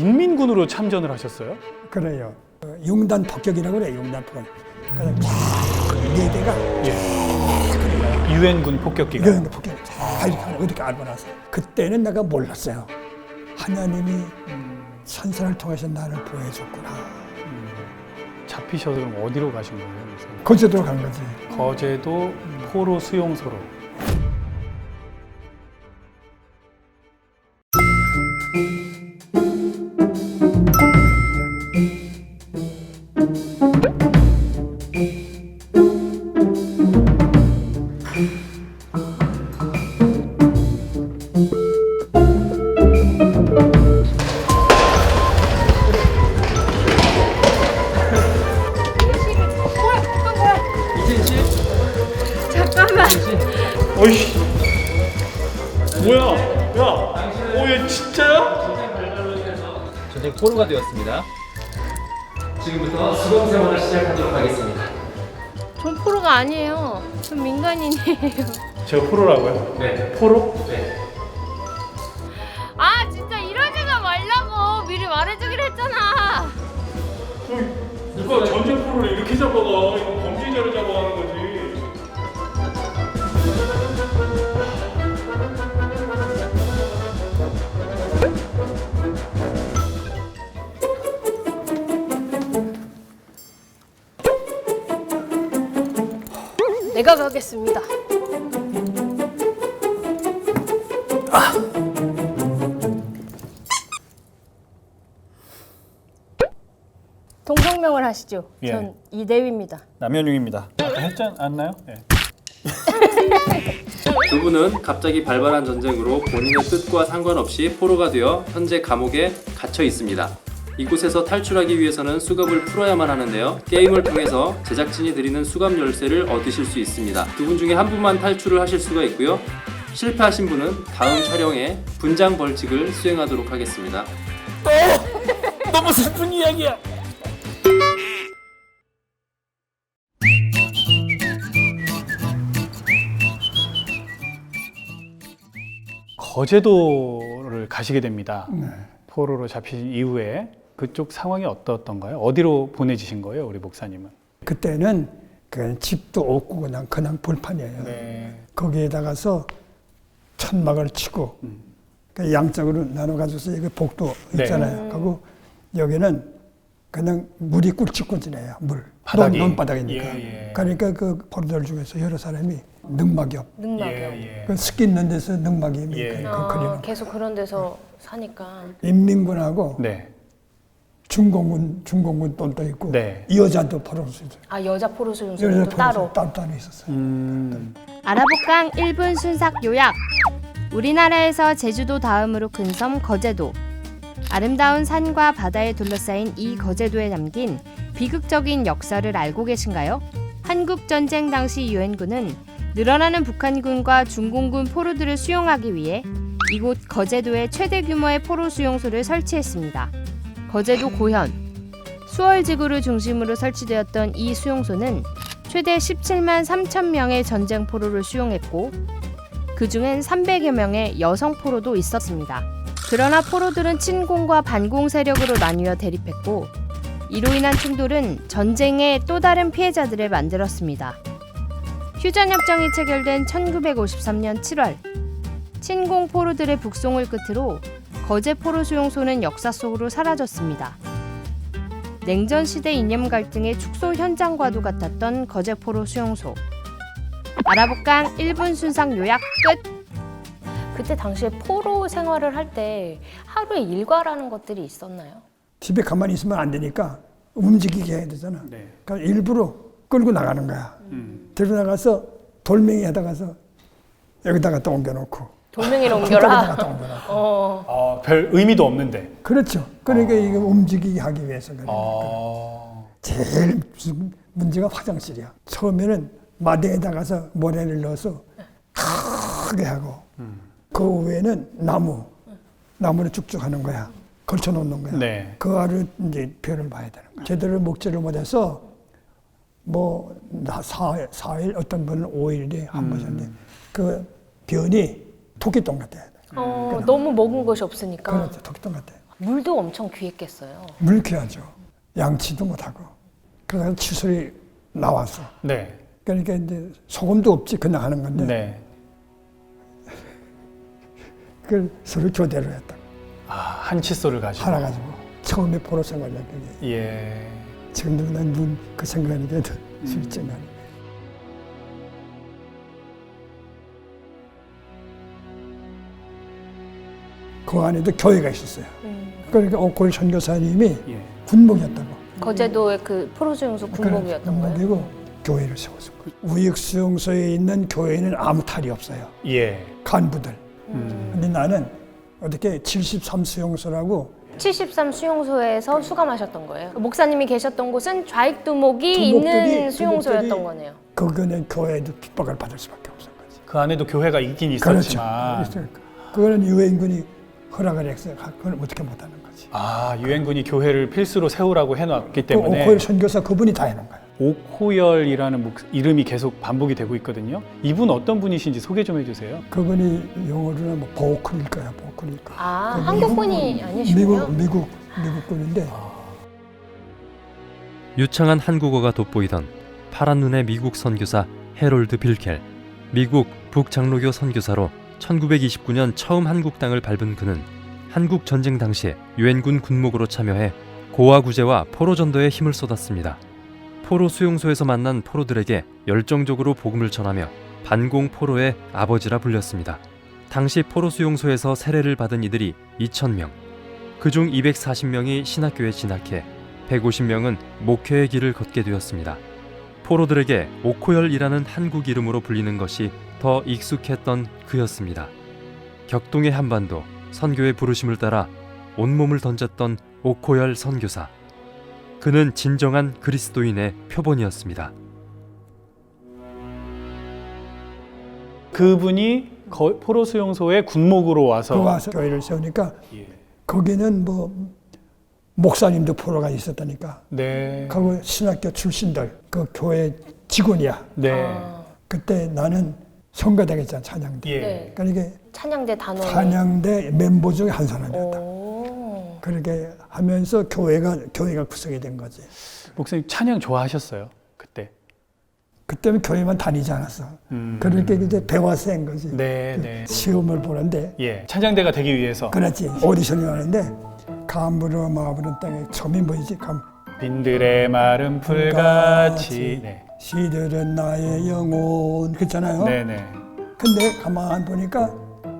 인민군으로 참전을 하셨어요? 그래요. 어, 융단 폭격이라고 그래요. 융단 폭격. 그래서 쫙네 대가 예. 유엔군 폭격기가. 이런 폭격 다 이렇게 하고 이렇게 알고 나서 그때는 내가 몰랐어요. 하나님이 선선을 통해서 나를 보여줬구나. 잡히셔서 그럼 어디로 가신 거예요? 거제도로 간 거지. 거제도 포로 수용소로. 네. 포로? 네. 아 진짜 이러지가 말라고 미리 말해주기로 했잖아. 누가 전쟁 포로를 이렇게 잡아가? 이거 범죄자를 잡아가는 거지. 내가 가겠습니다. 하시죠. 예. 전 이대휘입니다. 남현웅입니다. 아까 했지 않나요? 예. 두 분은 갑자기 발발한 전쟁으로 본인의 뜻과 상관없이 포로가 되어 현재 감옥에 갇혀 있습니다. 이곳에서 탈출하기 위해서는 수갑을 풀어야만 하는데요. 게임을 통해서 제작진이 드리는 수갑 열쇠를 얻으실 수 있습니다. 두 분 중에 한 분만 탈출을 하실 수가 있고요. 실패하신 분은 다음 촬영에 분장 벌칙을 수행하도록 하겠습니다. 너무 슬픈 이야기야. 거제도를 가시게 됩니다. 포로로 잡히신 이후에 그쪽 상황이 어떻던가요? 어디로 보내지신 거예요, 우리 목사님은? 그때는 그 집도 없고 그냥 그냥 불판이에요. 네. 거기에다가서 천막을 치고 그 양쪽으로 나눠 가지고서 여기 복도 네. 있잖아요. 그리고 여기는 그냥 물이 굵직굵직해요. 물. 바닥이. 논, 논바닥이니까. 예, 예. 그러니까 그 포로들 중에서 여러 사람이 능막염. 능막염. 예, 예. 그 습기 있는 데서 능막염이 예. 그, 그 아, 걸리는 계속 그런 데서 사니까. 인민군하고 네. 중공군 중공군 또 또 있고 네. 이 여자도 포로로 있어요. 아 여자 포로 여자 포로 따로. 따로 따로 있었어요. 음, 아라복강 1분 순삭 요약. 우리나라에서 제주도 다음으로 큰 섬 거제도. 아름다운 산과 바다에 둘러싸인 이 거제도에 담긴 비극적인 역사를 알고 계신가요? 한국 전쟁 당시 유엔군은 늘어나는 북한군과 중공군 포로들을 수용하기 위해 이곳 거제도에 최대 규모의 포로 수용소를 설치했습니다. 거제도 고현 수월지구를 중심으로 설치되었던 이 수용소는 최대 17만 3천 명의 전쟁 포로를 수용했고 그 중엔 300여 명의 여성 포로도 있었습니다. 그러나 포로들은 친공과 반공 세력으로 나뉘어 대립했고 이로 인한 충돌은 전쟁의 또 다른 피해자들을 만들었습니다. 휴전협정이 체결된 1953년 7월 친공 포로들의 북송을 끝으로 거제 포로 수용소는 역사 속으로 사라졌습니다. 냉전 시대 이념 갈등의 축소 현장과도 같았던 거제 포로 수용소. 아라복강 1분 순상 요약 끝. 그때 당시에 포로 생활을 할 때 하루에 일과라는 것들이 있었나요? 집에 가만히 있으면 안 되니까 움직이게 해야 되잖아. 네. 그러니까 일부러 끌고 나가는 거야. 음. 들고 나가서 돌멩이 하다가서 여기다가 또 옮겨놓고 돌멩이를 길가에다가 옮겨라. 어. 아, 별 의미도 없는데. 그렇죠. 그러니까 이거 움직이게 하기 위해서 그래. 아, 제일 무슨 문제가 화장실이야. 처음에는 마대에다 가서 모래를 넣어서 크게 하고 그 위에는 나무, 나무를 쭉쭉 하는 거야. 걸쳐 놓는 거야. 네. 그 하루 이제 별을 봐야 되는 거야. 제대로 목재를 못해서 뭐 나- 사일, 사일 어떤 분은 5일에 한 번씩 하는데 그 변이 토끼똥 같아요. 어, 너무 먹은 것이 없으니까. 그렇죠. 토끼똥 같아요. 물도 엄청 귀했겠어요. 물귀하죠. 양치도 못하고. 그래서 칫솔이 나와서. 네. 그러니까 이제 소금도 없지 그냥 하는 건데 네. 그걸 서로 교대로 했다. 아, 한 칫솔을 가지고. 하나 가지고 처음에 포로 생활을 그게 예. 지금도 난눈그 생각하니까 슬쩍 나네. 그 안에도 교회가 있었어요. 그러니까 오콜 선교사님이 예. 군목이었다고. 거제도의 그 포로 수용소 군복이었던 거예요. 군목이고 교회를 세웠어. 우익 수용소에 있는 교회는 아무 탈이 없어요. 예. 간부들. 음. 근데 나는 어떻게 73 수용소라고 73 수용소에서 수감하셨던 거예요. 목사님이 계셨던 곳은 좌익 두목이 두목들이- 있는 수용소였던 두목들이 거네요. 그거는 교회도 핍박을 받을 수밖에 없는 거지. 그 안에도 교회가 있긴 그렇죠. 있었지만. 그거는 유엔군이 허락을 했어요. 그건 어떻게 못하는 거지. 아, 유엔군이 교회를 필수로 세우라고 해놨기 그 때문에 오코일 선교사 그분이 다 해놓은 거야. 오코열이라는 목- 이름이 계속 반복이 되고 있거든요. 이분 어떤 분이신지 소개 좀 해주세요. 그분이 영어로는 뭐 보클일 거야, 보클일 거야. 아, 그 한국분이 아니시군요. 미국 미국 미국군인데 유창한 한국어가 돋보이던 파란 눈의 미국 선교사 해롤드 빌켈. 미국 북장로교 선교사로 1929년 처음 한국 땅을 밟은 그는 한국 전쟁 당시에 유엔군 군목으로 참여해 고아 구제와 포로 전도에 힘을 쏟았습니다. 포로 수용소에서 만난 포로들에게 열정적으로 복음을 전하며 반공 포로의 아버지라 불렸습니다. 당시 포로 수용소에서 세례를 받은 이들이 2,000명. 그중 240명이 신학교에 진학해 150명은 목회의 길을 걷게 되었습니다. 포로들에게 오코열이라는 한국 이름으로 불리는 것이 더 익숙했던 그였습니다. 격동의 한반도 선교의 부르심을 따라 온몸을 던졌던 오코열 선교사. 그는 진정한 그리스도인의 표본이었습니다. 그분이 거- 포로 수용소에 군목으로 와서 그 와서 교회를 세우니까 예. 거기는 뭐 목사님도 포로가 있었다니까. 네. 그 신학교 출신들 그 교회 직원이야. 네. 아, 그때 나는 성가대겠잖아 찬양대. 예. 네. 그러니까 찬양대 단원이. 찬양대 멤버 중에 한 사람이었다. 오. 그렇게 하면서 교회가 교회가 구성이 된 거지. 목사님 찬양 좋아하셨어요? 그때. 그때는 교회만 다니지 않았어. 음. 그렇게 이제 배워서 한 거지. 네, 네. 시험을 보는데 예. 찬양대가 되기 위해서 그렇지 오디션이 하는데 감으로 마부는 땅에 처음이 뭐지? 감 빈들의 마른 풀같이 네. 시들은 나의 영혼 그랬잖아요. 네, 네. 근데 가만 보니까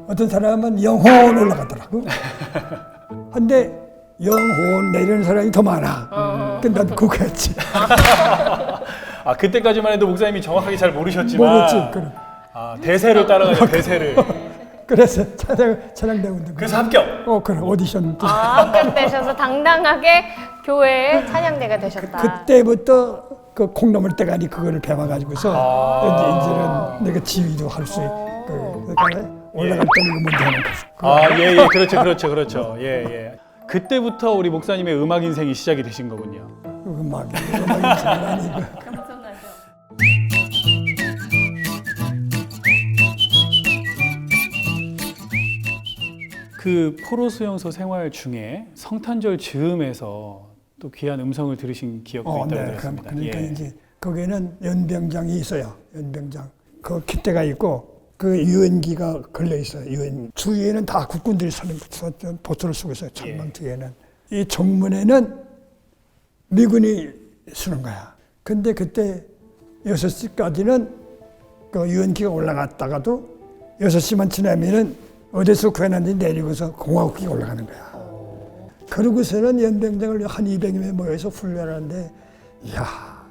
어떤 사람은 영혼 올라가더라고. 근데 영혼 내리는 사람이 더 많아. 근데 난 그거 했지. 아, 그때까지만 해도 목사님이 정확하게 잘 모르셨지만 모르지. 그래. 아, 대세를 따라가요. 대세를. 그래서 찬양 찬양대원들. 그래서 합격. 어 그래 오디션. 아, 합격되셔서 당당하게 교회의 찬양대가 되셨다. 그때부터 그 콩나물 대가리 그거를 배워가지고서 아. 이제 이제는 내가 지휘도 할 수 있고 그러니까 이거 먼저 하는 거지. 아, 예, 예. 그렇죠. 그렇죠. 그렇죠. 예, 예. 그때부터 우리 목사님의 음악 인생이 시작이 되신 거군요. 음악 음악이 잘 아니고. 그 포로 수용소 생활 중에 성탄절 즈음에서 또 귀한 음성을 들으신 기억도 어, 있다고 네. 들었습니다. 그러니까 예. 이제 거기는 연병장이 있어요. 연병장. 그 깃대가 있고 그 유엔기가 걸려 있어요. 유엔 주위에는 다 국군들이 서는 보초를 쓰고 있어요. 전망 예. 뒤에는 이 정문에는 미군이 쓰는 거야. 근데 그때 6시까지는 그 유엔기가 올라갔다가도 6시만 지나면은 어디서 구해놨는지 내리고서 공화국기가 올라가는 거야. 그러고서는 연병장을 한 200명 모여서 훈련하는데 이야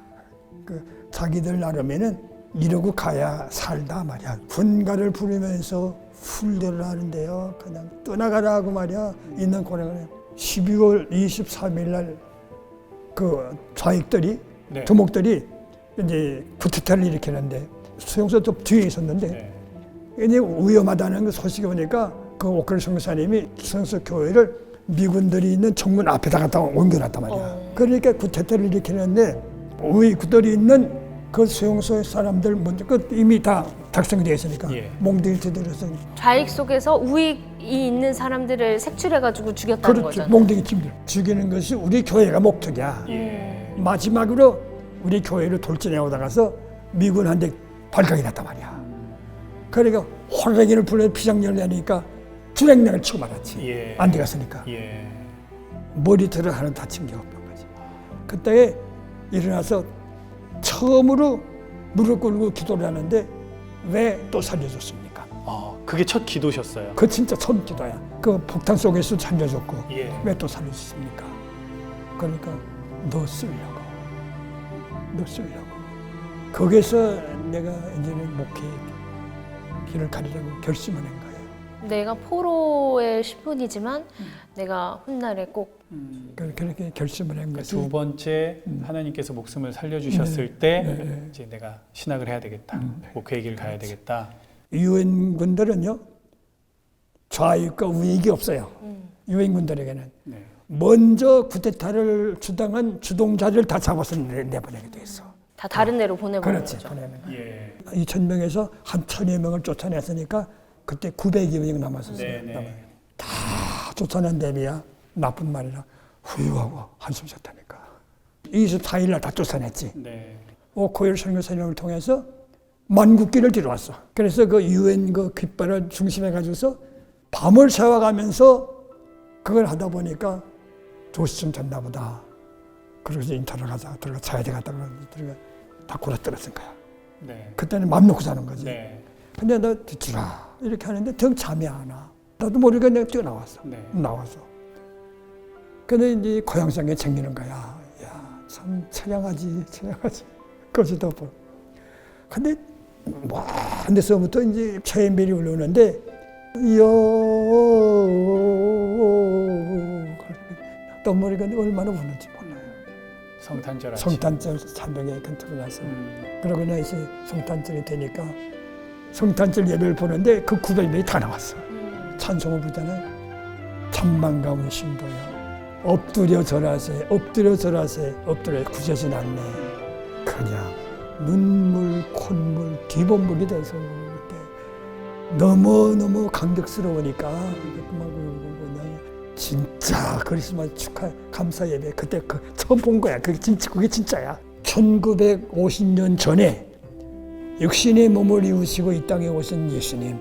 그 자기들 나름에는 이러고 가야 살다 말이야. 군가를 부르면서 훈련을 하는데요. 그냥 떠나가라고 말이야. 있는 고령을 12월 23일 날그 좌익들이 네. 두목들이 이제 구태타를 일으키는데 수용소 좀 뒤에 있었는데 네. 이제 위험하다는 그 소식이 오니까 그 오클 성사님이 수용소 교회를 미군들이 있는 정문 앞에다 갖다 옮겨놨단 말이야. 그러니까 구태타를 일으키는데 위군들이 있는 그 수용소의 사람들 먼저 그 이미 다 작성되어 있으니까 예. 몽둥이 들어서 좌익 속에서 우익이 있는 사람들을 색출해가지고 죽였다는 그렇죠. 거죠. 몽둥이 팀들 죽이는 것이 우리 교회가 목적이야. 예. 마지막으로 우리 교회를 돌진해 오다가서 미군한테 발각이 났단 말이야. 그러니까 호랑이를 불러 피장렬을 내니까 주랭랑을 치고 말았지. 예. 안 되겠으니까. 예. 머리털을 하나 다친 게 없는 거지. 그때 일어나서 처음으로 무릎 꿇고 기도를 하는데 왜 또 살려줬습니까? 어, 그게 첫 기도셨어요. 그 진짜 처음 기도야. 그 폭탄 속에서 살려줬고 예. 왜 또 살려줬습니까? 그러니까 너 쓰려고, 너 쓰려고. 거기서 내가 이제는 목회 길을 가리려고 결심을 한 거예요. 내가 포로의 신분이지만 내가 훗날에 꼭 그- 그렇게 결심을 한 것이 두 번째 하나님께서 목숨을 살려주셨을 때 네, 네. 이제 내가 신학을 해야 되겠다. 목회 길 가야 되겠다. 유엔군들은요 좌익과 우익이 없어요. 유엔군들에게는 네. 먼저 쿠데타를 주당한 주동자를 다 잡아서 내- 내보내게 돼 있어. 다 다른 데로 보내버리는 그렇지 거죠. 보내는 거야. 예. 2천 명에서 한 천여 명을 쫓아냈으니까 그때 900여 명 남았었어요. 네, 네. 다 쫓아낸 대비야 나쁜 말이라 후유하고 한숨 쉬었다니까. 24일 날다 쫓아냈지. 네. 오코일 선교사님을 통해서 만국기를 들어왔어. 그래서 그 유엔 그 깃발을 중심에 가지고서 밤을 새워가면서 그걸 하다 보니까 조시쯤 됐나 보다. 그래서 인터넷 가자. 들어가 자야 되겠다. 그러고 들어가 다 골아 떨어진 거야. 네. 그때는 맘 놓고 자는 거지. 네. 근데 너 뒤주라. 이렇게 하는데 정 잠이 안 와. 나도 모르게 내가 뛰어나왔어. 네. 나와서. 근데 이제 고향상에 챙기는 거야. 야, 참 처량하지, 처량하지. 거기다 보. 근데 먼 데서부터 이제 차인벨이 울려오는데 요 떠머리가 얼마나 우는지 몰라요. 성탄절 아침. 성탄절 새벽에 근처로 나서 음, 그러고 나 이제 성탄절이 되니까 성탄절 예배를 보는데 그 900명이 다 나왔어. 찬송을 부르잖아요. 천만 가운 신도여 엎드려 절하세 엎드려 절하세 엎드려 구제진 않네. 그냥 눈물 콧물 기본물이 돼서 그때 너무너무 감격스러우니까 그만 그냥 진짜 크리스마스 축하 감사 예배 그때 그 처음 본 거야. 그게 진짜 그게 진짜야. 1950년 전에 육신의 몸을 이루시고 이 땅에 오신 예수님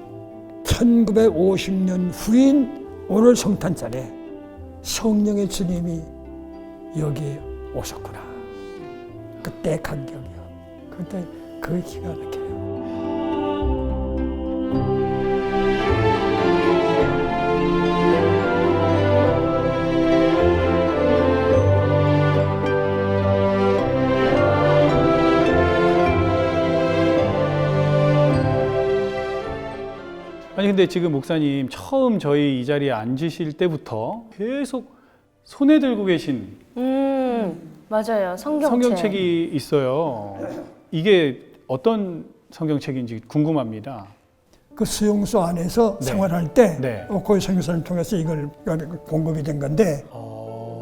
1950년 후인 오늘 성탄절에 성령의 주님이 여기에 오셨구나. 그때 감격이요. 그때 그 기가 막 근데 지금 목사님 처음 저희 이 자리에 앉으실 때부터 계속 손에 들고 계신 음, 맞아요. 성경책. 성경책이 있어요. 이게 어떤 성경책인지 궁금합니다. 그 수용소 안에서 네. 생활할 때 네. 어, 고위 선교사를 통해서 이걸 공급이 된 건데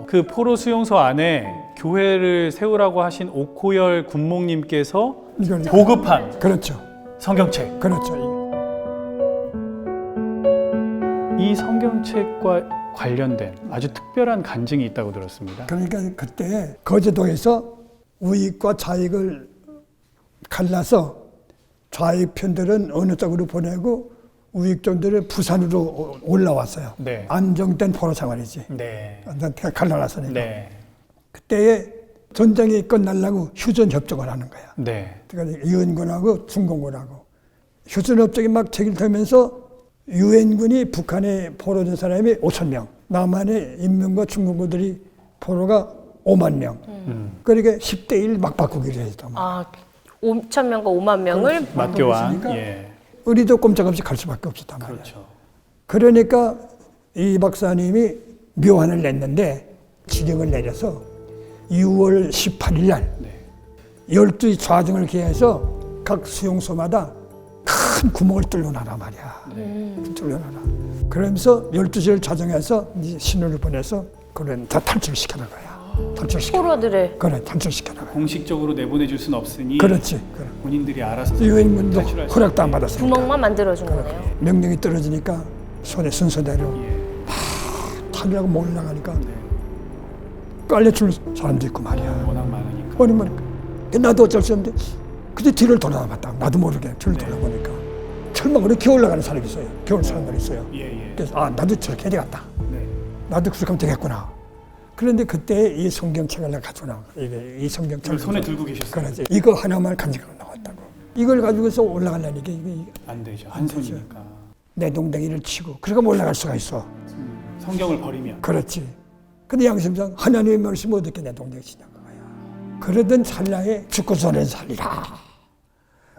그 포로 수용소 안에 교회를 세우라고 하신 오코열 군목님께서 이걸 보급한 그렇죠. 성경책. 그렇죠. 이 성경책과 관련된 아주 특별한 간증이 있다고 들었습니다. 그러니까 그때 거제도에서 우익과 좌익을 갈라서 좌익 편들은 어느 쪽으로 보내고 우익 쪽들은 부산으로 올라왔어요. 네. 안정된 포로 생활이지. 네. 다 갈라놨으니까. 네. 그때에 전쟁이 끝나려고 휴전 협정을 하는 거야. 네. 그러니까 유엔군하고 중공군하고 휴전 협정이 막 체결되면서 유엔군이 북한에 포로된 사람이 5천 명, 남한의 인민과 중공군들이 포로가 5만 명. 음. 그러니까 10대 1 막바꾸기로 했단 말이야. 아, 5천 명과 5만 명을 맞교환. 그러니까 예. 우리도 꼼짝없이 갈 수밖에 없었단 말이야. 그렇죠. 그러니까 이 박사님이 묘안을 냈는데 지령을 내려서 6월 18일 날 네. 12 좌정을 기해서 각 수용소마다 큰 구멍을 뚫어놔라 말이야. 뚫어놔라. 그러면서 12시를 좌정해서 이제 신호를 보내서 그런 다 탈출시키는 거야. 탈출시켜. 포로들을 그래, 탈출시켜 나가요. 공식적으로 내보내줄 수는 없으니 그렇지. 그래. 본인들이 알아서 유엔문도 탈출할 수 허락도 안 받았으니까. 구멍만 만들어준 거네요. 명령이 떨어지니까 손에 순서대로 예. 타려고 몰라가니까 깔려줄 사람도 있고 말이야. 워낙 많으니까. 아니 뭐 나도 어쩔 수 없는데 그때 뒤를 돌아봤다. 나도 모르게 뒤를 네. 돌아보니까 철망으로 기어 올라가는 사람이 있어요. 올라가는 사람들이 있어요. 예, 예. 그래서 아 나도 저렇게 해야 되겠다. 네. 나도 그렇게 하면 되겠구나. 그런데 그때 이 성경책을 내가 가지고 나와. 이게 이 성경책을 손에 들고 계셨어요. 그러지. 이거 하나만 간직하고 나왔다고. 이걸 가지고서 올라가려니까 이게, 이게 안 되죠. 한 손이니까. 내 동댕이를 치고 그러고 올라갈 수가 있어. 음, 성경을 버리면 그렇지. 근데 양심상 하나님의 말씀 어떻게 내 동댕이 치냐고 거야. 그러던 찰나에 죽고 전에 살리라.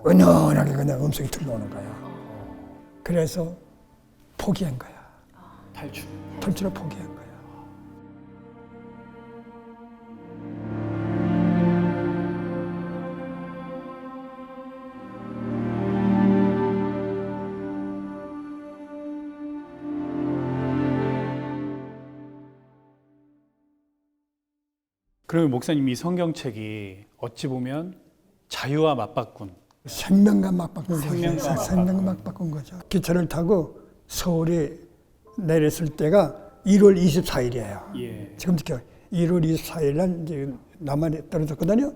은연하게 그냥 음성이 들려오는 거야. 그래서 포기한 거야. 탈출. 탈출을 포기한 거야. 그러면 목사님 이 성경책이 어찌 보면 자유와 맞바꾼 생명과 맞바꾼 거죠. 생명과 맞바꾼. 생명과 맞바꾼 거죠. 기차를 타고 서울에 내렸을 때가 1월 24일이에요. 예. 지금 이렇게 1월 24일 날 이제 남한에 떨어졌거든요.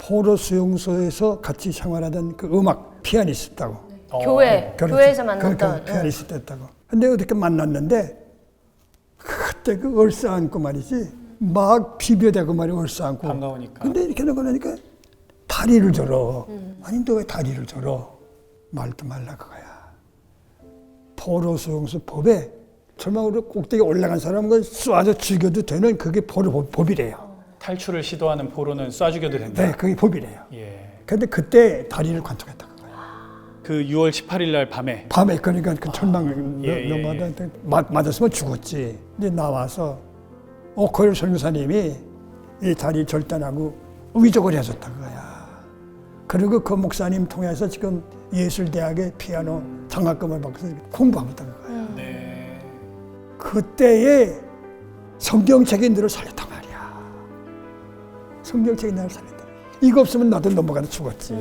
포로 수용소에서 같이 생활하던 그 음악 피아니스트하고 어, 교회 그렇지. 교회에서 그, 만났던 그 피아니스트 했다고. 근데 어떻게 만났는데 그때 그 얼싸안고 말이지 막 비벼대고 말이 얼싸안고. 반가우니까. 근데 이렇게 놓고 나니까 다리를 절어. 아니 너왜 다리를 절어? 말도 말라 그거야. 포로 수용소 법에 절망으로 꼭대기 올라간 사람은 쏴서 죽여도 되는 그게 포로 법- 법이래요. 탈출을 시도하는 포로는 쏴 죽여도 된다. 네, 그게 법이래요. 예. 근데 그때 다리를 관통했다 그거야. 그 6월 18일 날 밤에 밤에 그러니까 그 철망 예, 예, 넘어한테 맞았으면 죽었지. 근데 나와서 오코일 설교사님이 이 다리 절단하고 위족을 해줬다 그거야. 그리고 그 목사님 통해서 지금 예술대학의 피아노 장학금을 받고서 공부하고 있다 그거야. 네. 그때의 성경책이 너를 살렸단 말이야. 성경책이 나를 살렸다. 이거 없으면 나도 넘어가다 죽었지.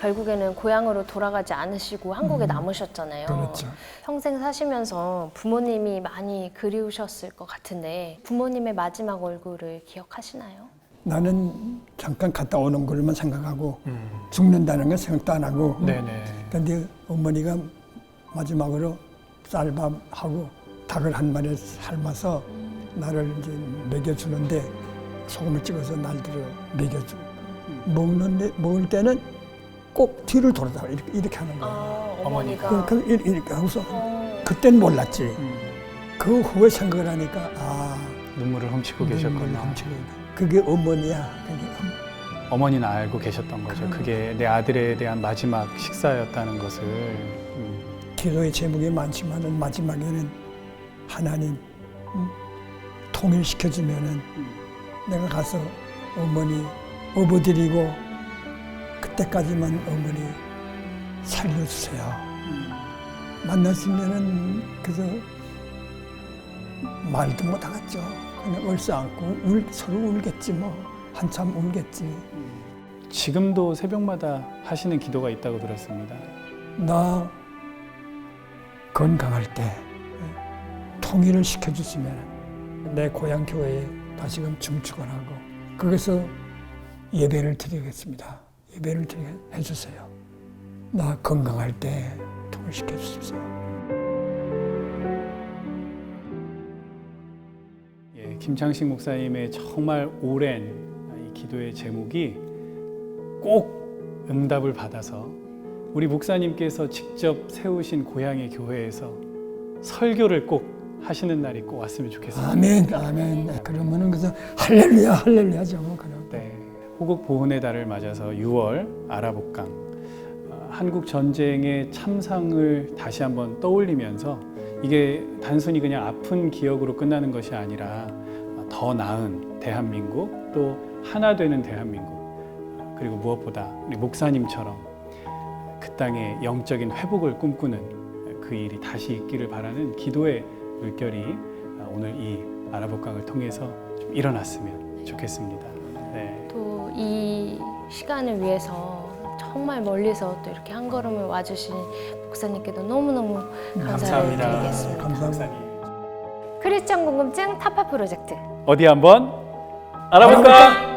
결국에는 고향으로 돌아가지 않으시고 한국에 남으셨잖아요. 그렇죠. 평생 사시면서 부모님이 많이 그리우셨을 것 같은데 부모님의 마지막 얼굴을 기억하시나요? 나는 잠깐 갔다 오는 걸만 생각하고 죽는다는 건 생각도 안 하고 음. 네네. 근데 어머니가 마지막으로 쌀밥하고 닭을 한 마리 삶아서 나를 이제 먹여주는데 소금을 찍어서 날들어 먹여주고 먹는데 먹을 때는 꼭 뒤를 돌아다 이렇게, 이렇게 하는 거야. 아, 어머니가. 그, 그 이렇게 하고서 어, 그땐 몰랐지. 음, 그 후에 생각을 하니까 아 눈물을 훔치고 계셨구나. 훔치고. 그게 어머니야. 그게 어머니. 어머니는 알고 계셨던 거죠. 그게 내 아들에 대한 마지막 식사였다는 것을. 음, 기도의 제목이 많지만은 마지막에는 하나님 음, 통일시켜주면은 내가 가서 어머니 업어드리고 그때까지만 어머니 살려주세요. 만났으면은 그저 말도 못 하겠죠. 얼싸안고 울, 서로 울겠지 뭐 한참 울겠지. 지금도 새벽마다 하시는 기도가 있다고 들었습니다. 나 건강할 때 통일을 시켜주시면 내 고향 교회에 다시금 중축을 하고 거기서 예배를 드리겠습니다. 예배를 드리게 해주세요. 나 건강할 때 통일시켜 주십시오. 김창식 목사님의 정말 오랜 이 기도의 제목이 꼭 응답을 받아서 우리 목사님께서 직접 세우신 고향의 교회에서 설교를 꼭 하시는 날이 꼭 왔으면 좋겠습니다. 아멘, 아멘. 그러면은 그래서 할렐루야, 할렐루야죠. 뭐 그럼. 네, 호국 보훈의 달을 맞아서 6월 아라복강 어, 한국 전쟁의 참상을 다시 한번 떠올리면서 이게 단순히 그냥 아픈 기억으로 끝나는 것이 아니라 더 나은 대한민국 또 하나 되는 대한민국 그리고 무엇보다 우리 목사님처럼 그 땅의 영적인 회복을 꿈꾸는 그 일이 다시 있기를 바라는 기도의 물결이 오늘 이 아랍복강을 통해서 좀 일어났으면 좋겠습니다. 네. 또이 시간을 위해서 정말 멀리서 또 이렇게 한 걸음을 와주신 목사님께도 너무너무 음, 감사를 감사합니다. 드리겠습니다. 감사합니다. 혈액형 궁금증 타파 프로젝트 어디 한번 알아볼까?